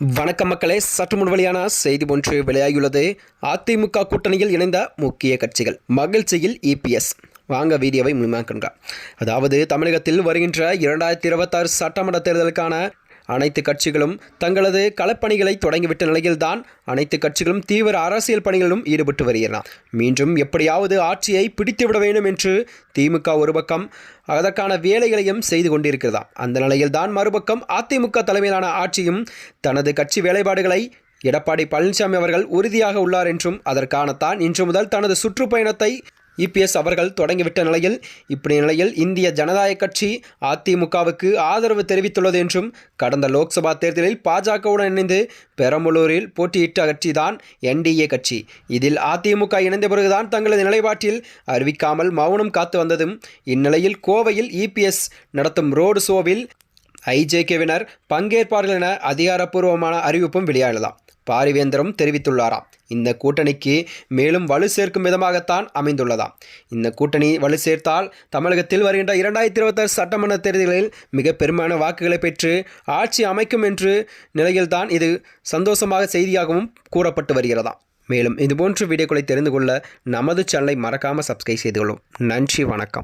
வணக்கம் மக்களே சற்று முன் வெளியான செய்தி ஒன்று வெளியாகியுள்ளது. அதிமுக கூட்டணியில் இணைந்த முக்கிய கட்சிகள் மகிழ்ச்சியில் இபிஎஸ் வாங்க வீடியோவை முழுமையாக்குங்க அதாவது தமிழகத்தில் வருகின்ற இரண்டாயிரத்தி இருபத்தாறு சட்டமன்ற தேர்தலுக்கான அனைத்து கட்சிகளும் தங்களது களப்பணிகளை தொடங்கிவிட்ட நிலையில்தான் அனைத்து கட்சிகளும் தீவிர அரசியல் பணிகளிலும் ஈடுபட்டு வருகிறார் மீண்டும் எப்படியாவது ஆட்சியை பிடித்துவிட வேண்டும் என்று திமுக ஒரு பக்கம் அதற்கான வேலைகளையும் செய்து கொண்டிருக்கிறதா? அந்த நிலையில்தான் மறுபக்கம் அதிமுக தலைமையிலான ஆட்சியும் தனது கட்சி வேலைப்பாடுகளை எடப்பாடி பழனிசாமி அவர்கள் உறுதியாக உள்ளார் என்றும் அதற்கானத்தான் இன்று முதல் தனது சுற்றுப்பயணத்தை இபிஎஸ் அவர்கள் தொடங்கிவிட்ட நிலையில் இப்படி நிலையில் இந்திய ஜனநாயக கட்சி அதிமுகவுக்கு ஆதரவு தெரிவித்துள்ளது என்றும் கடந்த லோக்சபா தேர்தலில் பாஜகவுடன் இணைந்து பெரம்பலூரில் போட்டியிட்ட கட்சிதான் என்டிஏ கட்சி. இதில் அதிமுக இணைந்த பிறகுதான் தங்களது நிலைப்பாட்டில் அறிவிக்காமல் மௌனம் காத்து வந்ததும் இந்நிலையில் கோவையில் இபிஎஸ் நடத்தும் ரோடு ஷோவில் ஐஜேகேவினர் பங்கேற்பார்கள் என அதிகாரப்பூர்வமான அறிவிப்பும் வெளியானதாம். பாரிவேந்தரும் தெரிவித்துள்ளாராம். இந்த கூட்டணிக்கு மேலும் வலு சேர்க்கும் விதமாகத்தான் அமைந்துள்ளதாம். இந்த கூட்டணி வலு சேர்த்தால் தமிழகத்தில் வருகின்ற இரண்டாயிரத்தி இருபத்தாறு சட்டமன்ற தேர்தலில் மிக பெருமான வாக்குகளை பெற்று ஆட்சி அமைக்கும் என்று நிலையில்தான் இது சந்தோஷமாக செய்தியாகவும் கூறப்பட்டு வருகிறதாம். மேலும் இதுபோன்ற வீடியோக்களை தெரிந்து கொள்ள நமது சேனலை மறக்காமல் சப்ஸ்கிரைப் செய்து கொள்ளும். நன்றி வணக்கம்.